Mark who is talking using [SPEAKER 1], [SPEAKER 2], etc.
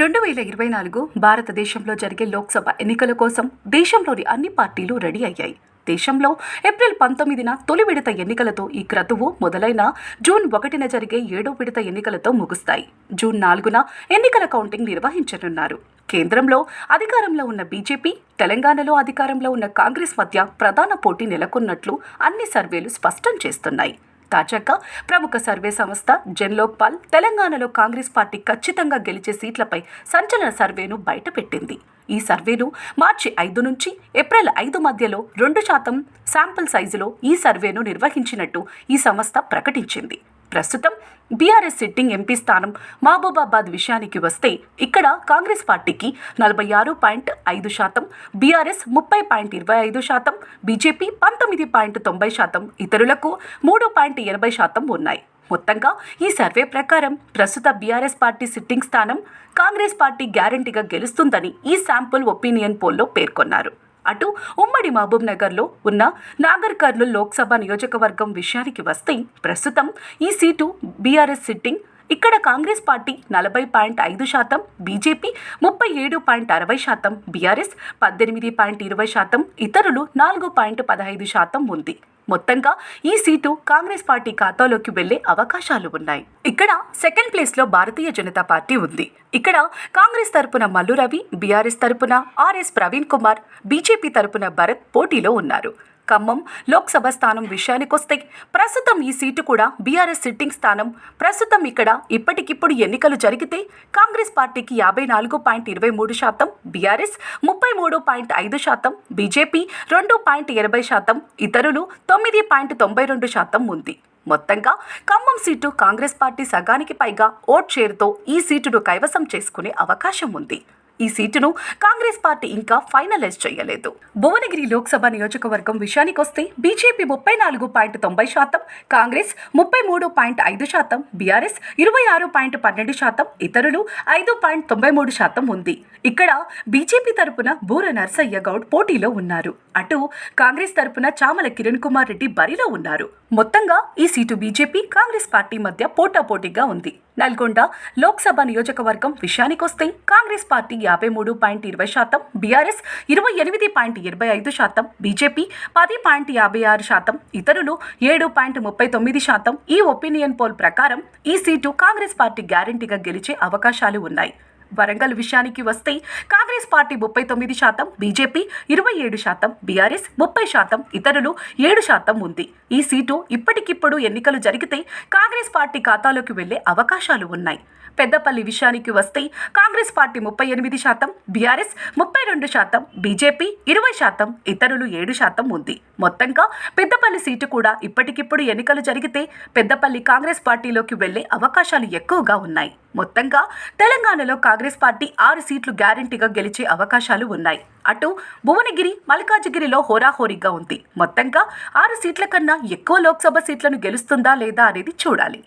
[SPEAKER 1] రెండు వేల ఇరవై నాలుగు భారతదేశంలో జరిగే లోక్సభ ఎన్నికల కోసం దేశంలోని అన్ని పార్టీలు రెడీ అయ్యాయి. దేశంలో ఏప్రిల్ పంతొమ్మిదిన తొలి విడత ఎన్నికలతో ఈ క్రతువు మొదలైన జూన్ ఒకటిన జరిగే ఏడో విడత ఎన్నికలతో ముగుస్తాయి. జూన్ నాలుగున ఎన్నికల కౌంటింగ్ నిర్వహించనున్నారు. కేంద్రంలో అధికారంలో ఉన్న బీజేపీ తెలంగాణలో అధికారంలో ఉన్న కాంగ్రెస్ మధ్య ప్రధాన పోటీ నెలకొన్నట్లు అన్ని సర్వేలు స్పష్టం చేస్తున్నాయి. తాజాగా ప్రముఖ సర్వే సంస్థ జన్లోక్పాల్ తెలంగాణలో కాంగ్రెస్ పార్టీ ఖచ్చితంగా గెలిచే సీట్లపై సంచలన సర్వేను బయటపెట్టింది. ఈ సర్వేను మార్చి ఐదు నుంచి ఏప్రిల్ ఐదు మధ్యలో రెండు శాతం శాంపుల్ సైజులో ఈ సర్వేను నిర్వహించినట్టు ఈ సంస్థ ప్రకటించింది. ప్రస్తుతం బీఆర్ఎస్ సిట్టింగ్ ఎంపీ స్థానం మహబూబాబాద్ విషయానికి వస్తే ఇక్కడ కాంగ్రెస్ పార్టీకి నలభై ఆరు పాయింట్ ఐదు శాతం బీఆర్ఎస్ ముప్పై పాయింట్ ఇరవై ఐదు శాతం బీజేపీ పంతొమ్మిది పాయింట్ తొంభై శాతం ఇతరులకు మూడు పాయింట్ ఎనభై శాతం ఉన్నాయి. మొత్తంగా ఈ సర్వే ప్రకారం ప్రస్తుత బీఆర్ఎస్ పార్టీ సిట్టింగ్ స్థానం కాంగ్రెస్ పార్టీ గ్యారంటీగా గెలుస్తుందని ఈ శాంపుల్ ఒపీనియన్ పోల్లో పేర్కొన్నారు. అటు ఉమ్మడి మహబూబ్ నగర్లో ఉన్న నాగర్ లోక్సభ నియోజకవర్గం విషయానికి వస్తే ప్రస్తుతం ఈ సీటు బీఆర్ఎస్ సిట్టింగ్. ఇక్కడ కాంగ్రెస్ పార్టీ నలభై పాయింట్ ఐదు శాతం బీజేపీ ముప్పై ఏడు పాయింట్ అరవై శాతం బీఆర్ఎస్ పద్దెనిమిది పాయింట్ ఇరవై శాతం ఇతరులు నాలుగు పాయింట్ పదహైదు శాతం ఉంది. మొత్తంగా ఈ సీటు కాంగ్రెస్ పార్టీ ఖాతాలోకి వెళ్ళే అవకాశాలు ఉన్నాయి. ఇక్కడ సెకండ్ ప్లేస్లో భారతీయ జనతా పార్టీ ఉంది. ఇక్కడ కాంగ్రెస్ తరపున మల్లు రవి బీఆర్ఎస్ తరపున ఆర్ఎస్ ప్రవీణ్ కుమార్ బీజేపీ తరపున భరత్ పోటీలో ఉన్నారు. ఖమ్మం లోక్సభ స్థానం విషయానికొస్తే ప్రస్తుతం ఈ సీటు కూడా బీఆర్ఎస్ సిట్టింగ్ స్థానం. ప్రస్తుతం ఇక్కడ ఇప్పటికిప్పుడు ఎన్నికలు జరిగితే కాంగ్రెస్ పార్టీకి యాభై నాలుగు పాయింట్ ఇరవై మూడు శాతం బీఆర్ఎస్ ముప్పై మూడు పాయింట్ ఐదు శాతం బీజేపీ రెండు పాయింట్ ఇరవై శాతం ఇతరులు తొమ్మిది పాయింట్ తొంభై రెండు శాతం ఉంది. మొత్తంగా ఖమ్మం సీటు కాంగ్రెస్ పార్టీ సగానికి పైగా ఓట్ షేర్తో ఈ సీటును కైవసం చేసుకునే అవకాశం ఉంది. ఈ సీటును కాంగ్రెస్ పార్టీ ఇంకా ఫైనలైజ్ చేయలేదు. భువనగిరి లోక్సభ నియోజకవర్గం విషయానికొస్తే బీజేపీ ముప్పై నాలుగు పాయింట్ తొంభై శాతం కాంగ్రెస్ ముప్పై మూడు పాయింట్ ఐదు శాతం బీఆర్ఎస్ ఇరవై ఆరు పాయింట్ పన్నెండు శాతం ఇతరులు ఐదు పాయింట్ తొంభై మూడు శాతం ఉంది. ఇక్కడ బీజేపీ తరపున బూర నర్సయ్య గౌడ్ పోటీలో ఉన్నారు. అటు కాంగ్రెస్ తరపున చామల కిరణ్ కుమార్ రెడ్డి బరిలో ఉన్నారు. మొత్తంగా ఈ సీటు బీజేపీ కాంగ్రెస్ పార్టీ మధ్య పోటాపోటీగా ఉంది. నల్గొండ లోక్సభ నియోజకవర్గం విషయానికొస్తే కాంగ్రెస్ పార్టీ యాభై మూడు పాయింట్ ఇరవై శాతం బీఆర్ఎస్ ఇరవై ఎనిమిది పాయింట్ ఇరవై ఐదు శాతం బీజేపీ పది పాయింట్ యాభై ఆరు శాతం ఇతరులు ఏడు పాయింట్ ముప్పై తొమ్మిది శాతం. ఈ ఒపీనియన్ పోల్ ప్రకారం ఈ సీటు కాంగ్రెస్ పార్టీ గ్యారంటీగా గెలిచే అవకాశాలు ఉన్నాయి. వరంగల్ విషయానికి వస్తే కాంగ్రెస్ పార్టీ ముప్పై తొమ్మిది శాతం బీజేపీ ఇరవై ఏడు శాతం బీఆర్ఎస్ ముప్పై శాతం ఇతరులు ఏడు శాతం ఉంది. ఈ సీటు ఇప్పటికిప్పుడు ఎన్నికలు జరిగితే కాంగ్రెస్ పార్టీ ఖాతాలోకి వెళ్ళే అవకాశాలు ఉన్నాయి. పెద్దపల్లి విషయానికి వస్తే కాంగ్రెస్ పార్టీ ముప్పై ఎనిమిది శాతం బీఆర్ఎస్ ముప్పై రెండు శాతం బీజేపీ ఇరవై శాతం ఇతరులు ఏడు శాతం ఉంది. మొత్తంగా పెద్దపల్లి సీటు కూడా ఇప్పటికిప్పుడు ఎన్నికలు జరిగితే పెద్దపల్లి కాంగ్రెస్ పార్టీలోకి వెళ్ళే అవకాశాలు ఎక్కువగా ఉన్నాయి. మొత్తంగా తెలంగాణలో కాంగ్రెస్ పార్టీ ఆరు సీట్లు గ్యారంటీగా గెలిచే అవకాశాలు ఉన్నాయి. అటు భువనగిరి మల్కాజిగిరిలో హోరాహోరీగా ఉంది. మొత్తంగా ఆరు సీట్ల కన్నా ఎక్కువ లోక్సభ సీట్లను గెలుస్తుందా లేదా అనేది చూడాలి.